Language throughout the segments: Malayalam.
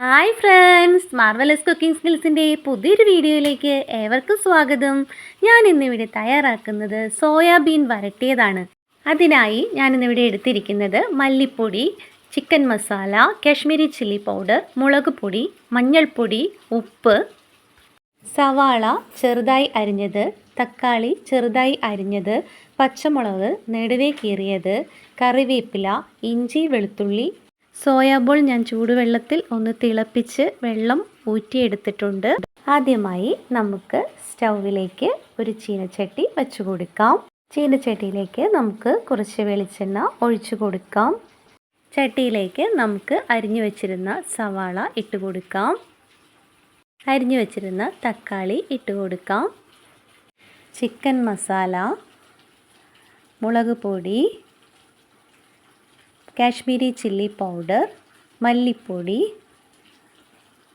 ഹായ് ഫ്രണ്ട്സ് മാർവലസ് കുക്കിംഗ് സ്കിൽസിന്റെ പുതിയൊരു വീഡിയോയിലേക്ക് ഏവർക്കും സ്വാഗതം. ഞാൻ ഇന്നിവിടെ തയ്യാറാക്കുന്നത് സോയാബീൻ വരട്ടിയതാണ്. അതിനായി ഞാൻ ഇന്നിവിടെ എടുത്തിരിക്കുന്നത് മല്ലിപ്പൊടി chicken masala Kashmiri chilli powder മുളക് പൊടി മഞ്ഞൾപ്പൊടി ഉപ്പ് സവാള ചെറുതായി അരിഞ്ഞത് തക്കാളി ചെറുതായി അരിഞ്ഞത് പച്ചമുളക് നെടുവേ കീറിയത് കറിവേപ്പില ഇഞ്ചി വെളുത്തുള്ളി സോയാബോൾ ഞാൻ ചൂടുവെള്ളത്തിൽ ഒന്ന് തിളപ്പിച്ച് വെള്ളം ഊറ്റിയെടുത്തിട്ടുണ്ട്. ആദ്യമായി നമുക്ക് സ്റ്റൗവിലേക്ക് ഒരു ചീനച്ചട്ടി വെച്ചു കൊടുക്കാം. ചീനച്ചട്ടിയിലേക്ക് നമുക്ക് കുറച്ച് വെളിച്ചെണ്ണ ഒഴിച്ചു കൊടുക്കാം. ചട്ടിയിലേക്ക് നമുക്ക് അരിഞ്ഞു വെച്ചിരുന്ന സവാള ഇട്ട് കൊടുക്കാം. അരിഞ്ഞു വെച്ചിരുന്ന തക്കാളി ഇട്ട് കൊടുക്കാം. ചിക്കൻ മസാല മുളക് പൊടി കാശ്മീരി ചില്ലി പൗഡർ മല്ലിപ്പൊടി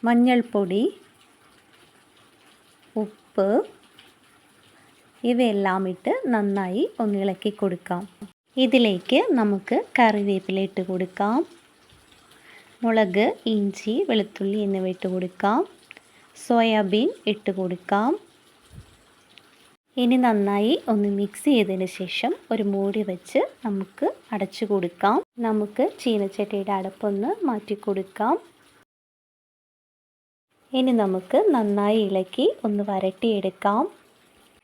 മഞ്ഞൾപ്പൊടി ഉപ്പ് ഇവയെല്ലാം ഇട്ട് നന്നായി ഒന്നിളക്കി കൊടുക്കാം. ഇതിലേക്ക് നമുക്ക് കറിവേപ്പില ഇട്ട് കൊടുക്കാം. മുളക് ഇഞ്ചി വെളുത്തുള്ളി എന്നിവ ഇട്ട് കൊടുക്കാം. സോയാബീൻ ഇട്ട് കൊടുക്കാം. ഇനി നന്നായി ഒന്ന് മിക്സ് ചെയ്തതിന് ശേഷം ഒരു മൂടി വെച്ച് നമുക്ക് അടച്ചു കൊടുക്കാം. നമുക്ക് ചീനച്ചട്ടിയുടെ അടപ്പൊന്ന് മാറ്റി കൊടുക്കാം. ഇനി നമുക്ക് നന്നായി ഇളക്കി ഒന്ന് വരട്ടിയെടുക്കാം.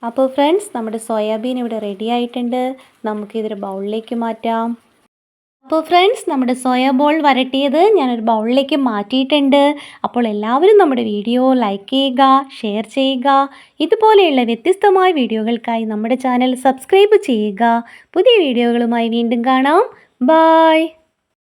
അപ്പോൾ ഫ്രണ്ട്സ് നമ്മുടെ സോയാബീൻ ഇവിടെ റെഡി ആയിട്ടുണ്ട്. നമുക്കിതൊരു ബൗളിലേക്ക് മാറ്റാം. അപ്പോൾ ഫ്രണ്ട്സ് നമ്മുടെ സോയാ ബോൾ വരട്ടിയത് ഞാനൊരു ബൗളിലേക്ക് മാറ്റിയിട്ടുണ്ട്. അപ്പോൾ എല്ലാവരും നമ്മുടെ വീഡിയോ ലൈക്ക് ചെയ്യുക ഷെയർ ചെയ്യുക. ഇതുപോലെയുള്ള വ്യത്യസ്തമായ വീഡിയോകൾക്കായി നമ്മുടെ ചാനൽ സബ്സ്ക്രൈബ് ചെയ്യുക. പുതിയ വീഡിയോകളുമായി വീണ്ടും കാണാം. ബായ്.